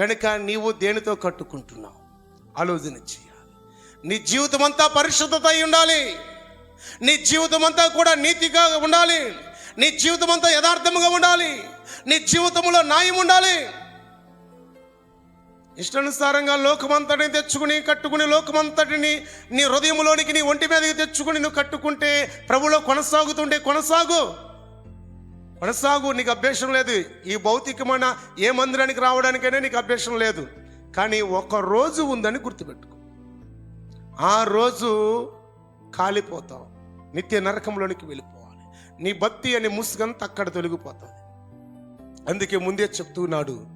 గనుక నీవు దేనితో కట్టుకుంటున్నావు? ఆలోచన చేయాలి. నీ జీవితం అంతా పరిశుద్ధత అయి ఉండాలి. నీ జీవితం అంతా కూడా నీతిగా ఉండాలి. నీ జీవితం అంతా యథార్థముగా ఉండాలి. నీ జీవితంలో న్యాయం ఉండాలి. ఇష్టానుసారంగా లోకమంతటిని తెచ్చుకుని కట్టుకుని లోకమంతటిని నీ హృదయంలోనికి నీ ఒంటి మీదకి తెచ్చుకుని నువ్వు కట్టుకుంటే ప్రభులో కొనసాగుతుంటే కొనసాగు. కొనసాగు నీకు అభ్యాసం లేదు. ఈ భౌతికమైన ఏ మందిరానికి రావడానికైనా నీకు అభ్యాసం లేదు. కానీ ఒక రోజు ఉందని గుర్తుపెట్టుకో. ఆ రోజు కాలిపోతావు. నిత్య నరకంలోనికి వెళ్ళిపోవాలి. నీ భక్తి అనే ముసుగంతా అక్కడ తొలగిపోతుంది. అందుకే ముందే చెప్తున్నాడు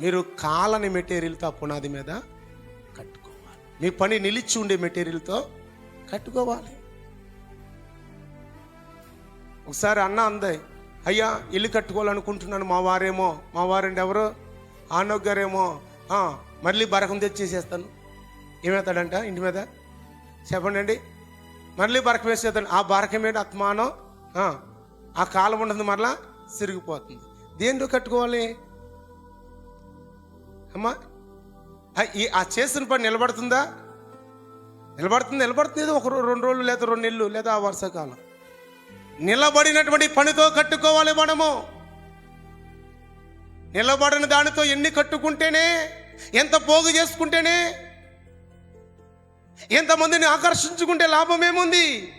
మీరు కాలని మెటీరియల్తో పునాది మీద కట్టుకోవాలి. మీ పని నిలిచి ఉండే మెటీరియల్తో కట్టుకోవాలి. ఒకసారి అన్న అందాయి అయ్యా ఇల్లు కట్టుకోవాలనుకుంటున్నాను మా వారేమో మా వారండి ఎవరు? ఆనోగ్ గారేమో మళ్ళీ బరకం తెచ్చేసేస్తాను. ఏమవుతాడంట ఇంటి మీద? చెప్పండి అండి మళ్ళీ బరకం వేసేస్తాను ఆ బరకం ఏంటి అత్మానం ఆ, కాలం ఉండదు మరలా సిరిగిపోతుంది. దేంట్లో కట్టుకోవాలి? అమ్మా ఆ, ఈ ఆ చేసిన పని నిలబడుతుందా? నిలబడుతుంది నిలబడుతుంది. ఒక రో- రెండు రోజులు లేదా రెండు నెలలు లేదా ఆ వర్షాకాలం. నిలబడినటువంటి పనితో కట్టుకోవాలి మనము. నిలబడిన దానితో ఎన్ని కట్టుకుంటేనే ఎంత పోగు చేసుకుంటేనే ఎంతమందిని ఆకర్షించుకుంటే లాభం ఏముంది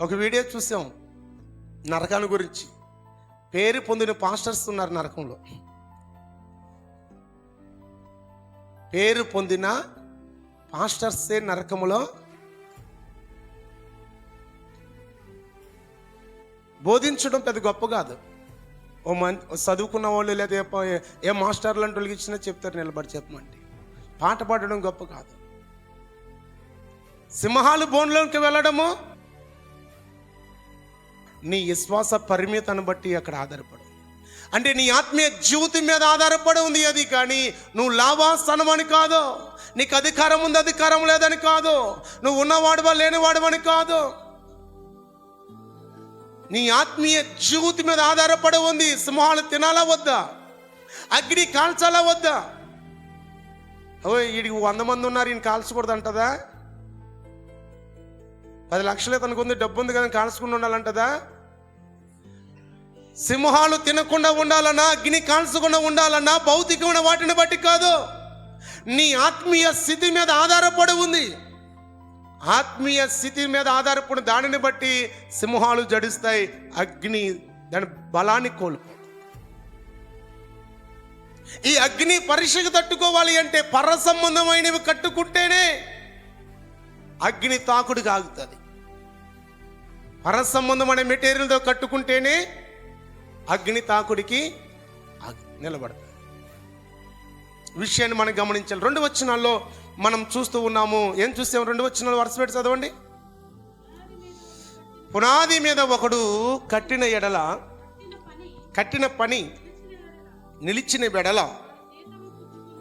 ఒక వీడియో చూసాం నరకాన్ని గురించి. పేరు పొందిన పాస్టర్స్ ఉన్నారు నరకంలో. పేరు పొందిన పాస్టర్సే నరకములో బోధించడం పెద్ద గొప్ప కాదు. ఓ మన్ చదువుకున్న వాళ్ళు లేదా ఏ ప- ఏ మాస్టర్లు అంటే ఇచ్చినా చెప్తారు నిలబడి చెప్పమండి పాట పాడడం గొప్ప కాదు. సింహాలు బోన్లోకి వెళ్ళడము నీ విశ్వాస పరిమితను బట్టి అక్కడ ఆధారపడి అంటే నీ ఆత్మీయ జీవితం మీద ఆధారపడి ఉంది అది కానీ నువ్వు లాభాస్థనం అని కాదు. నీకు అధికారం ఉంది అధికారం లేదని కాదు. నువ్వు ఉన్నవాడువా లేనివాడువని కాదు. నీ ఆత్మీయ జీవితం మీద ఆధారపడి ఉంది. సింహాలు తినాలా వద్దా? అగ్ని కాల్చాలా వద్దా? ఓ వీడికి వంద మంది ఉన్నారు ఈయన కాల్చకూడదు అంటదా పది లక్షలే తనకు ఉంది డబ్బు ఉంది కదా కాల్చుకుండా ఉండాలంటదా? సింహాలు తినకుండా ఉండాలన్నా అగ్ని కాల్చకుండా ఉండాలన్నా భౌతికమైన వాటిని బట్టి కాదు. నీ ఆత్మీయ స్థితి మీద ఆధారపడి ఉంది. ఆత్మీయ స్థితి మీద ఆధారపడిన దానిని బట్టి సింహాలు జడిస్తాయి అగ్ని దాని బలాన్ని కోల్పో ఈ అగ్ని పరీక్షకు తట్టుకోవాలి అంటే పర సంబంధమైనవి కట్టుకుంటేనే అగ్ని తాకుడు ఆగుతుంది పర సంబంధమైన మెటీరియల్తో కట్టుకుంటేనే అగ్ని తాకుడికి ఆగు- నిలబడుతుంది విషయాన్ని మనం గమనించాలి. రెండు వచనాల్లో మనం చూస్తూ ఉన్నాము. ఏం చూసాము? రెండు వచ్చిన వరుస పెట్టి చదవండి. పునాది మీద ఒకడు కట్టిన ఎడల కట్టిన పని నిలిచిన బెడల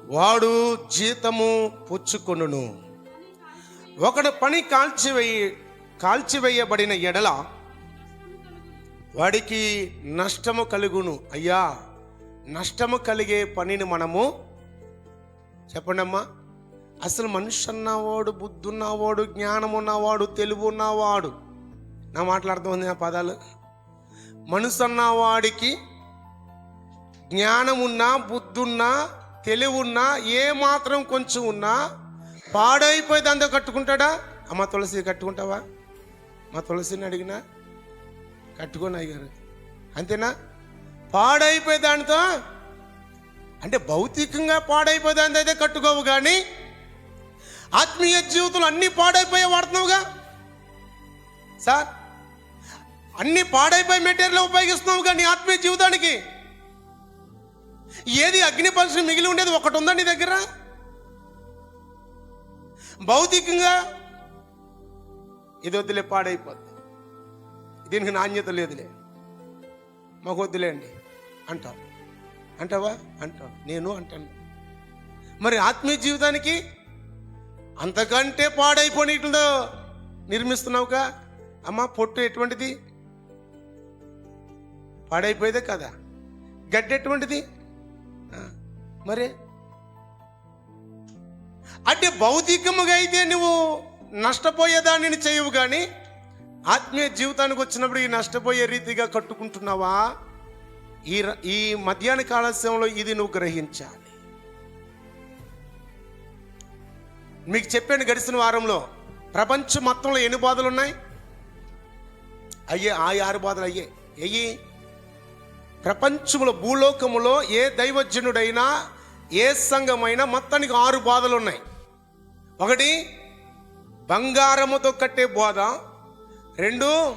వాడు జీతము పుచ్చుకొనును. ఒకడు పని కాల్చివేయి కాల్చివేయబడిన ఎడల వాడికి నష్టము కలుగును. అయ్యా నష్టము కలిగే పనిని మనము చెప్పండమ్మా. అసలు మనిషి అన్నవాడు బుద్ధి ఉన్నవాడు జ్ఞానం ఉన్నవాడు తెలివి ఉన్నవాడు. నా మాట్లాడుతుంది ఆ పదాలు? మనసు అన్నవాడికి జ్ఞానమున్నా బుద్ధున్నా తెలివున్నా ఏ మాత్రం కొంచెం ఉన్నా పాడైపోయి దాంతో కట్టుకుంటాడా? అమ్మ తులసి కట్టుకుంటావా? మా తులసిని అడిగినా? కట్టుకొని అయ్యారు అంతేనా? పాడైపోయి దానితో అంటే భౌతికంగా పాడైపోయి దానితో అయితే కట్టుకోవు కానీ ఆత్మీయ జీవితంలో అన్ని పాడైపోయే వాడుతున్నావుగా? సార్ అన్ని పాడైపోయి మెటీరియల్ ఉపయోగిస్తున్నావుగా కానీ ఆత్మీయ జీవితానికి? ఏది అగ్ని పరీక్ష మిగిలి ఉండేది ఒకటి ఉందా నీ దగ్గర? భౌతికంగా ఇది వద్దులే పాడైపోద్ది. దీనికి నాణ్యత లేదులే. మాకు వద్దులేండి. అంటావు. అంటావా? అంటావు. నేను అంటాను. మరి ఆత్మీయ జీవితానికి అంతకంటే పాడైపోయినట్లుదో నిర్మిస్తున్నావుగా? అమ్మ పొట్టు ఎటువంటిది? పాడైపోయేదే కదా? గడ్డి ఎటువంటిది? మరి? అంటే భౌతికముగా అయితే నువ్వు నష్టపోయేదానిని చేయవు కానీ ఆత్మీయ జీవితానికి వచ్చినప్పుడు ఈ నష్టపోయే రీతిగా కట్టుకుంటున్నావా? ఈ ర- ఈ మధ్యాహ్న కాలస్యంలో ఇది నువ్వు గ్రహించాలి. మీకు చెప్పాను గడిచిన వారంలో ప్రపంచం మొత్తంలో ఎన్ని బాధలు ఉన్నాయి? అయ్యే ఆ ఆరు బాధలు అయ్యే. అయ్యి ప్రపంచంలో భూలోకములో ఏ దైవజనుడైనా ఏ సంఘమైనా మొత్తానికి ఆరు బాధలు ఉన్నాయి. ఒకటి బంగారముతో కట్టే బోధ. రెండు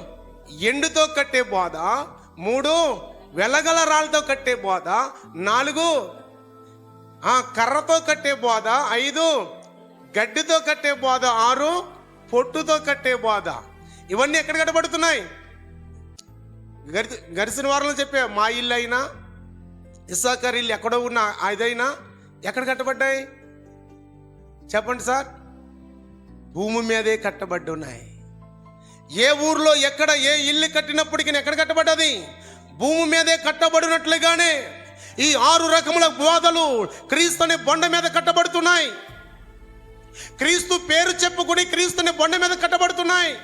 ఎండుతో కట్టే బోధ. మూడు వెలగల రాళ్ళతో కట్టే బోధ. నాలుగు కర్రతో కట్టే బోధ. ఐదు గడ్డితో కట్టే బోధ ఆరు పొట్టుతో కట్టే బోధ. ఇవన్నీ ఎక్కడ కట్టబడుతున్నాయి గడి గడిచిన వారంలో చెప్పే మా ఇల్లు అయినా ఇసాకర్ ఇల్లు ఎక్కడో ఉన్న అదైనా ఎక్కడ కట్టబడ్డాయి? చెప్పండి సార్. భూమి మీదే కట్టబడి ఉన్నాయి ఏ ఊర్లో ఎక్కడ ఏ ఇల్లు కట్టినప్పటికీ ఎక్కడ కట్టబడ్డది? భూమి మీదే కట్టబడినట్లుగానే ఈ ఆరు రకముల బోధలు క్రీస్తుని బొండ మీద కట్టబడుతున్నాయి. క్రీస్తు పేరు చెప్పుకుని క్రీస్తుని బొండ మీద కట్టబడుతున్నాయి.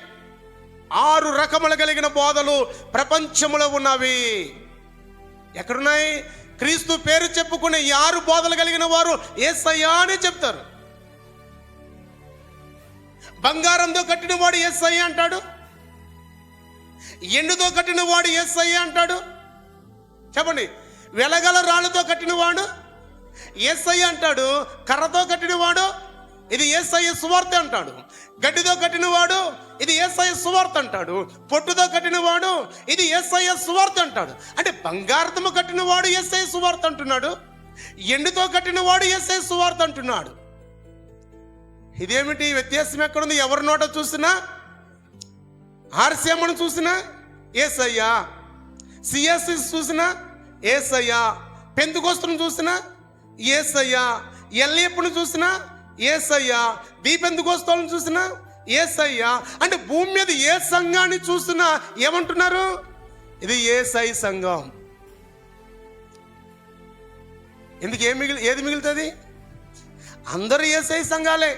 ఆరు రకములు కలిగిన బోధలు ప్రపంచంలో ఉన్నవి. ఎక్కడున్నాయి? క్రీస్తు పేరు చెప్పుకునే ఈ ఆరు బోధలు కలిగిన వారు ఏసయ్యా అని చెప్తారు. బంగారంతో కట్టిన వాడు ఎస్ఐ అంటాడు. ఎండుతో కట్టిన వాడు ఎస్ఐ అంటాడు. చెప్పండి వెలగల రాళ్ళతో కట్టిన వాడు ఎస్ఐ అంటాడు కర్రతో కట్టిన వాడు ఇది ఏసఐ సువార్త అంటాడు. గడ్డితో కట్టినవాడు ఇది ఏసఐ సువార్త అంటాడు. పొట్టుతో కట్టినవాడు ఇది ఏసఐ సువార్త అంటాడు. అంటే బంగారతము కట్టిన వాడు ఎస్ఐ సువార్త అంటున్నాడు. ఎండుతో కట్టిన వాడు ఎస్ఐ సువార్త అంటున్నాడు. ఇదేమిటి వ్యత్యాసం ఎక్కడుంది? ఎవరి నోట చూసినా? ఆర్సీఎంను చూసినా? ఏసయ్యా. సిఎస్సి చూసినా? ఏసయ్యా. పెందుకోస్తును చూసినా? ఏసయ్యా. ఎల్ఏపును చూసినా? ఏసయ్యా దీపెందుకోస్తాలను చూసినా? ఏసయ్యా అంటే భూమి మీద ఏ సంఘాన్ని చూసినా ఏమంటున్నారు? ఇది ఏసై సంఘం. ఎందుకు ఏం మిగిలి ఏది మిగులుతుంది? అందరూ ఏసై సంఘాలే.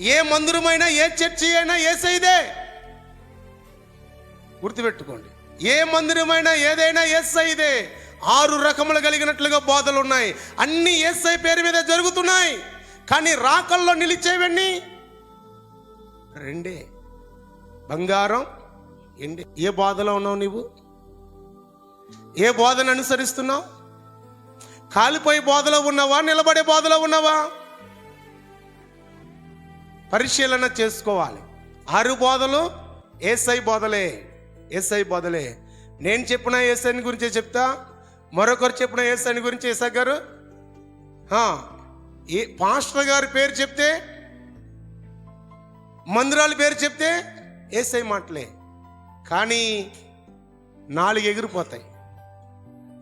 ఏ మందిరమైనా ఏ చర్చి అయినా ఏసైదే. గుర్తుపెట్టుకోండి ఏ మందిరమైనా ఏదైనా ఎస్ఐదే ఆరు రకములు కలిగినట్లుగా బోధలు ఉన్నాయి అన్ని ఎస్ఐ పేరు మీద జరుగుతున్నాయి. కానీ రాకల్లో నిలిచేవన్నీ? రెండే. బంగారం ఎండి. ఏ బోధలో ఉన్నావు నీవు? ఏ బోధను అనుసరిస్తున్నావు? కాలిపోయి బోధలో ఉన్నావా? నిలబడే బోధలో ఉన్నావా? పరిశీలన చేసుకోవాలి. ఆరు బోధలు ఏసై బోధలే ఏసై బోధలే. నేను చెప్పిన ఏసైని గురించే చెప్తా. మరొకరు చెప్పిన ఏసైని గురించి ఏసై గారు? ఏ పాస్టర్ గారి పేరు చెప్తే మందిరాల పేరు చెప్తే ఏసై మాటలే. కానీ నాలుగు ఎగిరిపోతాయి.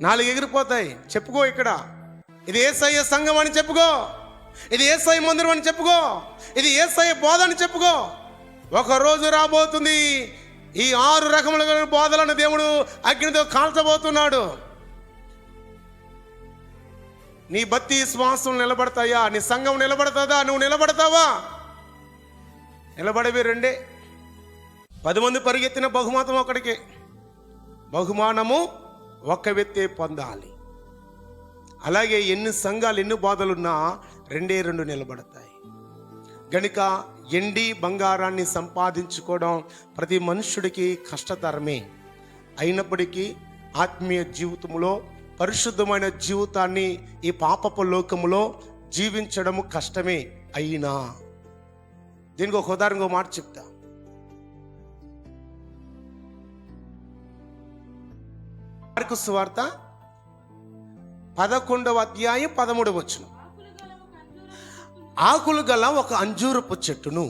నాలుగు ఎగిరిపోతాయి. చెప్పుకో ఇక్కడ. ఇది ఏసయ్య సంఘం అని చెప్పుకో. ఇది ఏసఐ మందిరం అని చెప్పుకో. ఇది ఏసఐ బోధ అని చెప్పుకో. ఒక రోజు రాబోతుంది. ఈ ఆరు రకముల బోధలను దేవుడు అగ్నితో కాల్చబోతున్నాడు. నీ బత్తి శ్వాసం నిలబడతాయా? నీ సంఘం నిలబడతాదా? నువ్వు నిలబడతావా? నిలబడవి రెండే. పది మంది పరిగెత్తిన బహుమతం ఒకడికే బహుమానము ఒక్క వ్యక్తే పొందాలి. అలాగే ఎన్ని సంఘాలు ఎన్ని బాధలున్నా రెండే రెండు నిలబడతాయి. గనుక ఎండి బంగారాన్ని సంపాదించుకోవడం ప్రతి మనుష్యుడికి కష్టతరమే. అయినప్పటికీ ఆత్మీయ జీవితంలో పరిశుద్ధమైన జీవితాన్ని ఈ పాపపు లోకములో జీవించడము కష్టమే అయినా. దీనికి ఒక ఉదాహరణగా మాట చెప్తా. మార్కు సువార్త పదకొండవ అధ్యాయం పదమూడవ వచ్చును ఆకులు గల ఒక అంజూరపు చెట్టును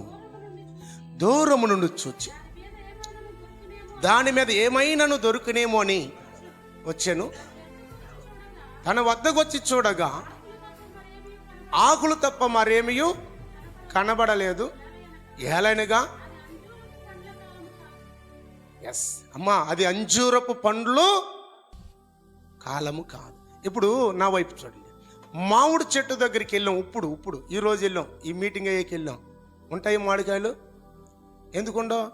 దూరము నుండి చూచి దాని మీద ఏమైనాను దొరుకునేమో అని వచ్చాను. తన వద్దకు వచ్చి చూడగా ఆకులు తప్ప మరేమియు కనబడలేదు. ఏలైనగా ఎస్ అమ్మా అది అంజూరపు పండ్లు కాలము కాదు. ఇప్పుడు నా వైపు చూడండి. మామిడి చెట్టు దగ్గరికి వెళ్ళాం. ఇప్పుడు ఇప్పుడు ఈరోజు వెళ్ళాం. ఈ మీటింగ్ అయ్యేకి వెళ్ళాం. ఉంటాయి మామిడికాయలు? ఎందుకుండో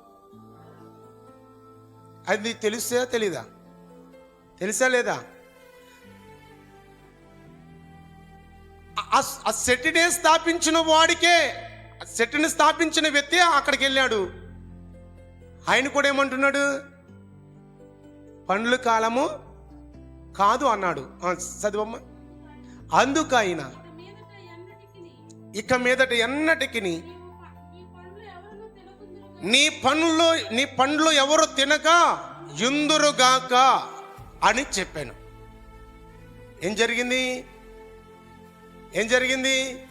అది నీకు తెలీదా? తెలుసా లేదా? ఆ- సెటినే స్థాపించిన వాడికే సెట్ని స్థాపించిన వ్యక్తి అక్కడికి వెళ్ళాడు. ఆయన కూడా ఏమంటున్నాడు? పండ్ల కాలము కాదు అన్నాడు. చదివమ్మ. అందుకు ఆయన ఇక మీదట ఎన్నటికి నీ పనులు నీ పండ్లు ఎవరు తినక ఎందురుగాక అని చెప్పాను. ఏం జరిగింది? ఏం జరిగింది?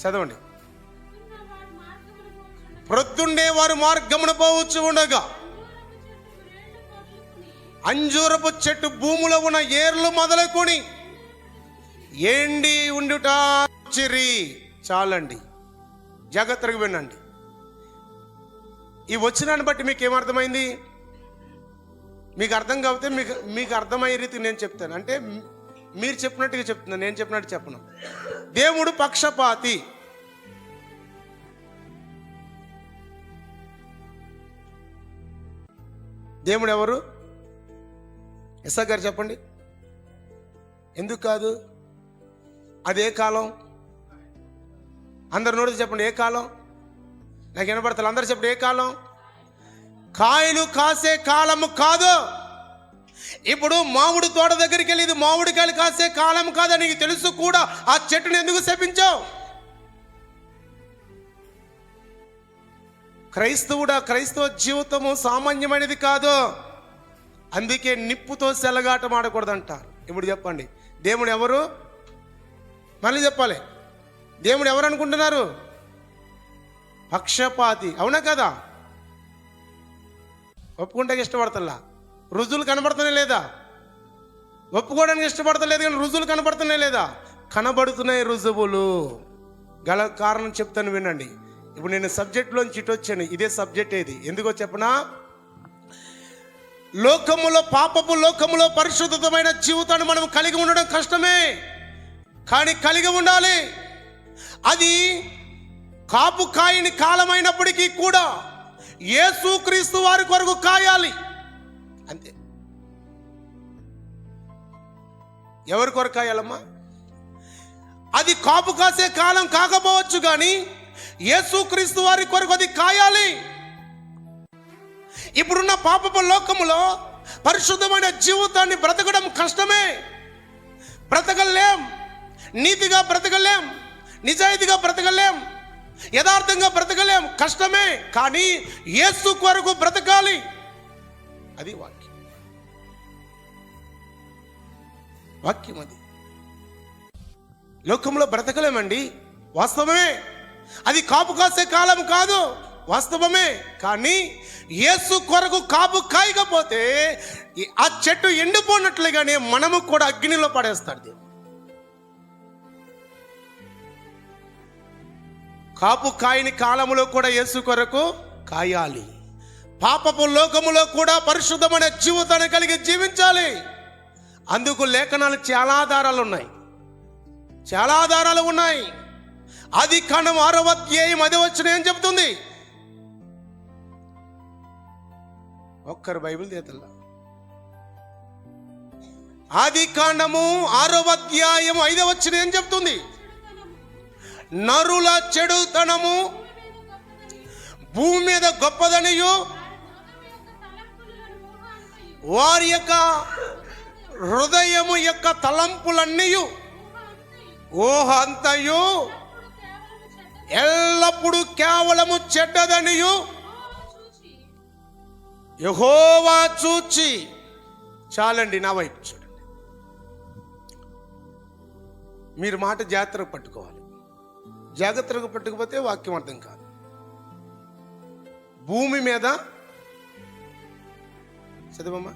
చదవండి. ప్రొద్దుండే వారు మార్గమున పోవచ్చు ఉండగా అంజూరపు చెట్టు భూములో ఉన్న ఏర్లు మొదలుకొని ఏండి ఉండుట చిరి. చాలండి. జాగ్రత్తగా వినండి. ఈ వచ్చినాన్ని బట్టి మీకు ఏమర్థమైంది మీకు అర్థం కాకపోతే మీకు మీకు అర్థమయ్యే రీతి నేను చెప్తాను. అంటే మీరు చెప్పినట్టుగా చెప్తున్నాను నేను చెప్పినట్టు చెప్పను. దేవుడు పక్షపాతి. దేవుడు ఎవరు? ఎస్ఆ గారు చెప్పండి. ఎందుకు కాదు? అదే కాలం? అందరు నోటి చెప్పండి ఏ కాలం? నాకు వినపడతారు అందరు చెప్పండి ఏ కాలం? కాయలు కాసే కాలము కాదు. ఇప్పుడు మామిడి తోట దగ్గరికి వెళ్ళి ఇది మామిడికాయలు కాసే కాలం కాదని నీకు తెలుసు కూడా ఆ చెట్టుని ఎందుకు శపించావు? క్రైస్తవుడా క్రైస్తవ జీవితము సామాన్యమైనది కాదు. అందుకే నిప్పుతో సెలగాటం ఆడకూడదంట ఇప్పుడు చెప్పండి దేవుడు ఎవరు? మళ్ళీ చెప్పాలి దేవుడు ఎవరు అనుకుంటున్నారు? పక్షపాతి అవునా కదా? ఒప్పుకుంటే ఇష్టపడతల్లా? రుజువులు కనబడుతూనే లేదా? ఒప్పుకోవడానికి ఇష్టపడతలేదు కానీ రుజువులు కనబడుతున్నాయి లేదా? కనబడుతున్నాయి రుజువులు. గల కారణం చెప్తాను వినండి. ఇప్పుడు నేను సబ్జెక్ట్లోంచి ఇటు వచ్చాను. ఇదే సబ్జెక్ట్ ఏది? ఎందుకో చెప్పనా? లోకములో పాపపు లోకములో పరిశుద్ధమైన జీవితాన్ని మనం కలిగి ఉండడం కష్టమే. కానీ కలిగి ఉండాలి. అది కాపు కాయని కాలమైనప్పటికీ కూడా యేసుక్రీస్తు వారి కొరకు కాయాలి. అంతే. ఎవరి కొరకు అది కాపు కాసే కాలం కాకపోవచ్చు కానీ యేసుక్రీస్తు వారి కొరకు అది కాయాలి. ఇప్పుడున్న పాపపు లోకములో పరిశుద్ధమైన జీవితాన్ని బ్రతకడం కష్టమే. బ్రతకలేం. నీతిగా బ్రతకలేం. నిజాయితీగా బ్రతకలేం. యథార్థంగా బ్రతకలేం. కష్టమే. కానీ యేసు కొరకు బ్రతకాలి. అది వాక్యం. వాక్యం అది. లోకంలో బ్రతకలేమండి. వాస్తవమే. అది కాపు కాసే కాలం కాదు. వాస్తవమే. కానీ యేసు కొరకు కాపు కాయకపోతే ఆ చెట్టు ఎండిపోయినట్లుగానే మనము కూడా అగ్నిలో పడేస్తాడు దేవుడు. కాపు కాయని కాలంలో కూడా యేసు కొరకు కాయాలి. పాపపు లోకములో కూడా పరిశుద్ధమైన జీవితాన్ని కలిగి జీవించాలి. అందుకు లేఖనాలు చాలా ఆధారాలు ఉన్నాయి. చాలా ఆధారాలు ఉన్నాయి. అది కణం ఆరవ అది వచ్చిన ఏం చెప్తుంది ఒక్కరు బైబిల్ చేతల్లా ఆది కాండము ఆరవ అధ్యాయం ఐదవ వచ్చిన ఏం చెప్తుంది నరుల చెడుతనము భూమి మీద గొప్పదనియు వారి యొక్క హృదయము యొక్క తలంపులన్నీ ఊహ అంతయు ఎల్లప్పుడూ కేవలము చెడ్డదనియు. యహోవా చూచి చాలండి నా వైపు చూడండి. మీరు మాట జాగ్రత్తగా పట్టుకోవాలి. జాగ్రత్తగా పట్టుకపోతే వాక్యం అర్థం కాదు. భూమి మీద చదవమ్మా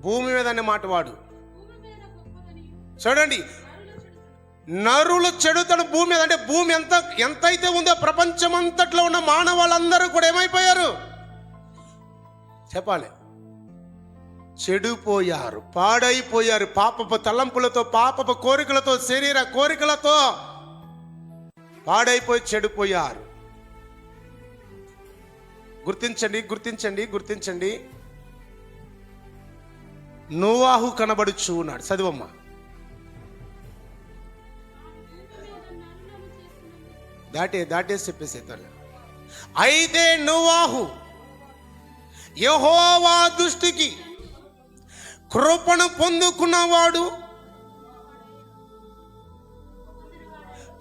భూమి మీద అనే మాట వాడు. చూడండి. నరులు చెడుతను భూమి మీద. అంటే భూమి ఎంత ఎంతైతే ఉందో ప్రపంచం అంతట్లో ఉన్న మానవాళ్ళందరూ కూడా ఏమైపోయారు? చెప్పాలి. చెడిపోయారు పాడైపోయారు పాపపు తలంపులతో పాపపు కోరికలతో శరీర కోరికలతో. పాడైపోయి చెడిపోయారు. గుర్తించండి గుర్తించండి గుర్తించండి. నోవాహు కనబడుచు ఉన్నాడు చదువమ్మా. దాటే దాటేసి చెప్పేసి తల్లి అయితే నోవాహు యహోవా దృష్టికి కృపను పొందుకున్నవాడు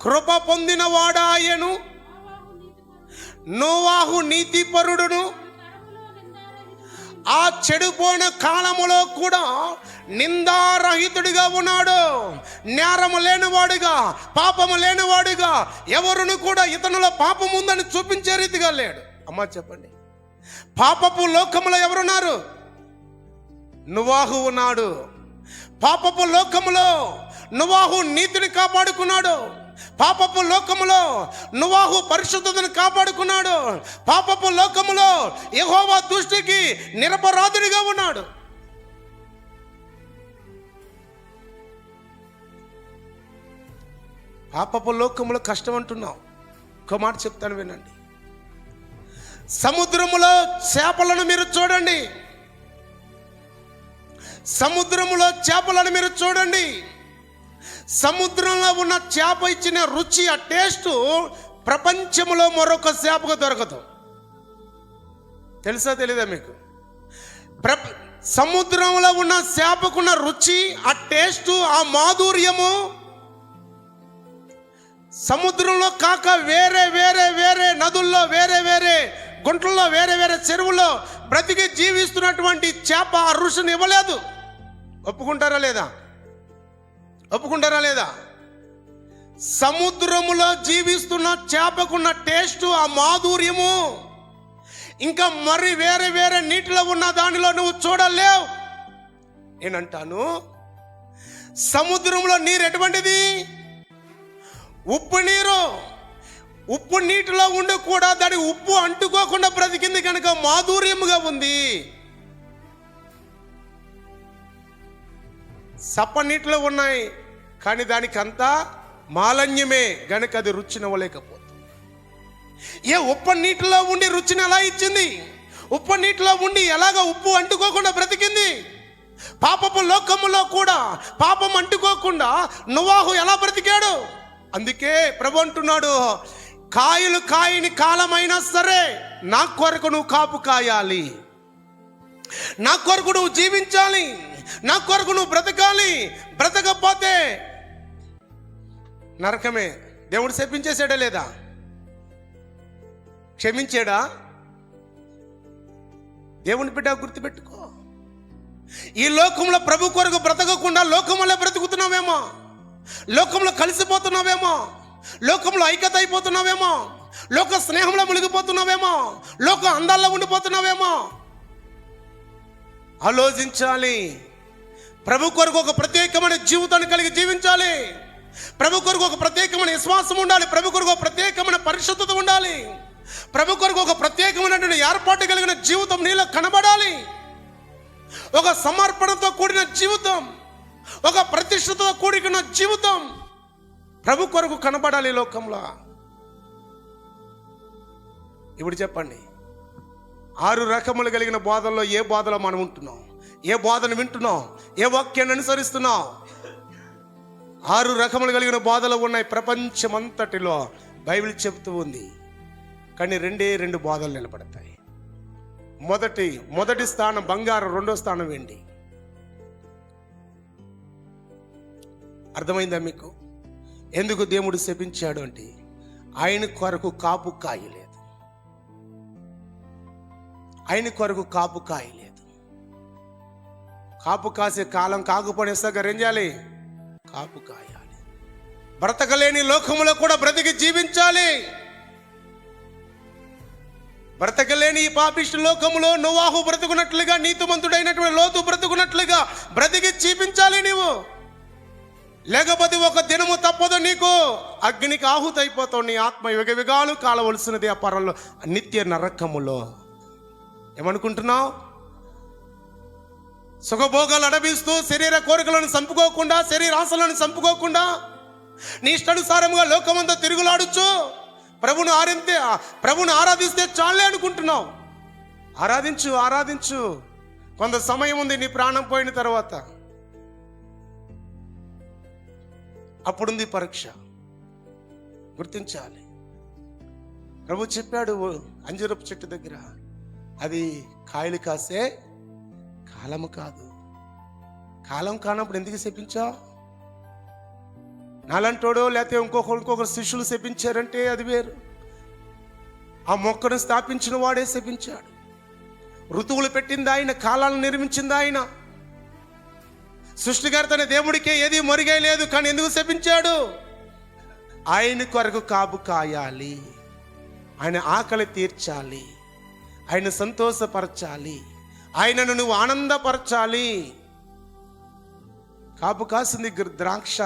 కృప పొందినవాడాయను. నోవాహు నీతిపరుడును. ఆ చెడిపోయిన కాలములో కూడా నిందారహితుడిగా ఉన్నాడు. నేరము లేనివాడుగా పాపము లేనివాడుగా ఎవరును కూడా ఇతనులో పాపం ఉందని చూపించే రీతిగా లేడు. అమ్మా చెప్పండి. పాపపు లోకములో ఎవరున్నారు? నువాహు ఉన్నాడు. పాపపు లోకములో నువాహు నీతిని కాపాడుకున్నాడు. పాపపు లోకములో నువాహు పరిశుద్ధతను కాపాడుకున్నాడు. పాపపు లోకములో యహోవా దృష్టికి నిరపరాధుడిగా ఉన్నాడు. పాపపు లోకములో కష్టం అంటున్నావు ఒక మాట చెప్తాను వినండి. సముద్రములో చేపలను మీరు చూడండి. సముద్రములో చేపలను మీరు చూడండి. సముద్రంలో ఉన్న చేప ఇచ్చిన రుచి ఆ టేస్ట్ ప్రపంచంలో మరొక చేపకు దొరకదు. తెలుసా తెలీదా మీకు? ప్ర సముద్రంలో ఉన్న చేపకున్న రుచి ఆ టేస్ట్ ఆ మాధుర్యము సముద్రంలో కాక వేరే వేరే వేరే నదుల్లో వేరే వేరే గుంటల్లో వేరే వేరే చెరువుల్లో బ్రతికి జీవిస్తున్నటువంటి చేప ఆ రుచిని ఇవ్వలేదు. ఒప్పుకుంటారా లేదా? ఒప్పుకుంటారా లేదా? సముద్రములో జీవిస్తున్న చేపకున్న టేస్ట్ ఆ మాధుర్యము ఇంకా మరి వేరే వేరే నీటిలో ఉన్న దానిలో నువ్వు చూడలేవు. నేనంటాను సముద్రంలో నీరు ఎటువంటిది? ఉప్పు నీరు. ఉప్పు నీటిలో ఉండి కూడా దాని ఉప్పు అంటుకోకుండా బ్రతికింది కనుక మాధుర్యముగా ఉంది. సప్ప నీటిలో ఉన్నాయి. కానీ దానికి అంతా మాలన్యమే గనక అది రుచినవ్వలేకపోతుంది. ఏ ఉప్పు నీటిలో ఉండి రుచిని ఎలా ఇచ్చింది? ఉప్పు నీటిలో ఉండి ఎలాగ ఉప్పు అంటుకోకుండా బ్రతికింది? పాపపు లోకములో కూడా పాపం అంటుకోకుండా నువాహు ఎలా బ్రతికాడు? అందుకే ప్రభు అంటున్నాడు కాయలు కాయని కాలమైనా సరే నా కొరకు నువ్వు కాపు కాయాలి. నా కొరకు నువ్వు జీవించాలి. నా కొరకు నువ్వు బ్రతకాలి. బ్రతకపోతే నరకమే. దేవుడు శపించేసాడా లేదా? క్షమించాడా? దేవుని బిడ్డ గుర్తుపెట్టుకో. ఈ లోకంలో ప్రభు కొరకు బ్రతకకుండా లోకంలో బ్రతుకుతున్నావేమో? లోకంలో కలిసిపోతున్నావేమో? లోకంలో ఐక్యత అయిపోతున్నావేమో? లోక స్నేహంలో మునిగిపోతున్నావేమో? లోక అందాల్లో ఉండిపోతున్నావేమో? ఆలోచించాలి. ప్రభు కొరకు ఒక ప్రత్యేకమైన జీవితాన్ని కలిగి జీవించాలి. ప్రభు కొరకు ఒక ప్రత్యేకమైన విశ్వాసం ఉండాలి. ప్రభు కొరకు ఒక ప్రత్యేకమైన పరిశుద్ధత ఉండాలి. ప్రభు కొరకు ఒక ప్రత్యేకమైనటువంటి ఏర్పాటు కలిగిన జీవితం నీలో కనబడాలి. ఒక సమర్పణతో కూడిన జీవితం ఒక ప్రతిష్టతో కూడిన జీవితం ప్రభు కొరకు కనబడాలి లోకంలో. ఇప్పుడు చెప్పండి ఆరు రకములు కలిగిన బోధల్లో ఏ బోధలో మనం ఉంటున్నాం? ఏ బోధను వింటున్నాం? ఏ వాక్యాన్ని అనుసరిస్తున్నాం? ఆరు రకములు కలిగిన బోధలు ఉన్నాయి ప్రపంచమంతటిలో. బైబిల్ చెబుతూ ఉంది. కానీ రెండే రెండు బోధలు నిలబడతాయి. మొదటి మొదటి స్థానం బంగారం రెండో స్థానం వెండి. అర్థమైందా మీకు? ఎందుకు దేవుడు శపించాడు అంటే ఆయన కొరకు కాపు కాయలేదు. ఆయన కొరకు కాపు కాయలేదు. కాపు కాసే కాలం కాకపోనేస్తాక ఏం చేయాలి కాపు కాయాలి. బ్రతకలేని లోకములో కూడా బ్రతికి జీవించాలి. బ్రతకలేని ఈ పాపిష్టి లోకములో నువ్వాహు బ్రతుకున్నట్లుగా నీతిమంతుడైనటువంటి లోతు బ్రతుకున్నట్లుగా బ్రతికి జీవించాలి నీవు. లేకపోతే ఒక దినము తప్పదు నీకు. అగ్నికి ఆహుతి అయిపోతావు నీ ఆత్మ యుగవిగాలు కాలవలసినది ఆ పరంలో నిత్య నరకములో. ఏమనుకుంటున్నావు? సుఖభోగాలు అడబిస్తూ శరీర కోరికలను చంపుకోకుండా శరీరాశలను చంపుకోకుండా నీ ఇష్టానుసారముగా లోకమంతా తిరుగులాడచ్చు ప్రభును ఆరింతే ప్రభును ఆరాధిస్తే చాలే అనుకుంటున్నావు. ఆరాధించు ఆరాధించు. కొంత సమయం ఉంది నీ ప్రాణం పోయిన తర్వాత. అప్పుడుంది పరీక్ష. గుర్తించాలి. ప్రభు చెప్పాడు అంజరపు చెట్టు దగ్గర అది కాయలు కాసే కాలము కాదు. కాలం కానప్పుడు ఎందుకు శపించావు? నాలంటోడో లేకపోతే ఇంకొకరు ఇంకొకరు శిష్యులు శపించారంటే అది వేరు. ఆ మొక్కను స్థాపించిన వాడే శపించాడు. ఋతువులు పెట్టింది ఆయన కాలాలను నిర్మించింది ఆయన. సృష్టికర్త దేవుడికే ఏది మరుగై లేదు కానీ ఎందుకు శపించాడు? ఆయన కొరకు కాపు కాయాలి. ఆయన ఆకలి తీర్చాలి. ఆయన సంతోషపరచాలి. ఆయనను నువ్వు ఆనందపరచాలి. కాపు కాసింది ద్రాక్ష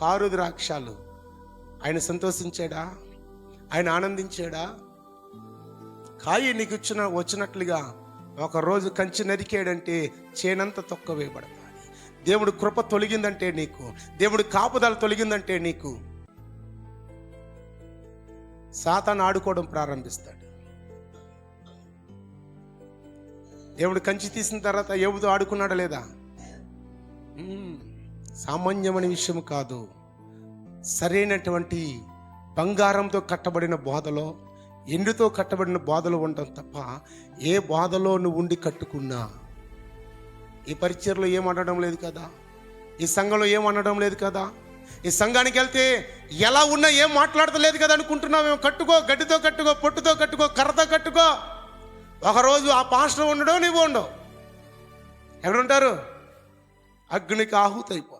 కారు ద్రాక్షాలు. ఆయన సంతోషించాడా? ఆయన ఆనందించాడా? కాయి నీకు ఇచ్చిన వచ్చినట్లుగా ఒక రోజు కంచి నరికాడంటే చేనంత తొక్క వేయబడతాది. దేవుడు కృప తొలగిందంటే నీకు దేవుడు కాపుదల తొలగిందంటే నీకు. సాతాను ఆడుకోవడం ప్రారంభిస్తాడు. దేవుడు కంచి తీసిన తర్వాత ఏవుతో ఆడుకున్నాడా లేదా? సామాన్యమైన విషయం కాదు. సరైనటువంటి బంగారంతో కట్టబడిన బోధలో ఎండుతో కట్టబడిన బోధలు ఉండడం తప్ప ఏ బోధలో నువ్వు ఉండి కట్టుకున్నా. ఈ పరిచయలో ఏం అనడం లేదు కదా? ఈ సంఘంలో ఏం అనడం లేదు కదా? ఈ సంఘానికి వెళ్తే ఎలా ఉన్నా ఏం మాట్లాడతలేదు కదా అనుకుంటున్నావేమో. కట్టుకో గడ్డితో కట్టుకో పొట్టుతో కట్టుకో కర్రతో కట్టుకో. ఒకరోజు ఆ పాస్టర్ ఉండడం నీవు ఉండవు ఎక్కడుంటారు అగ్నికి ఆహుతి అయిపో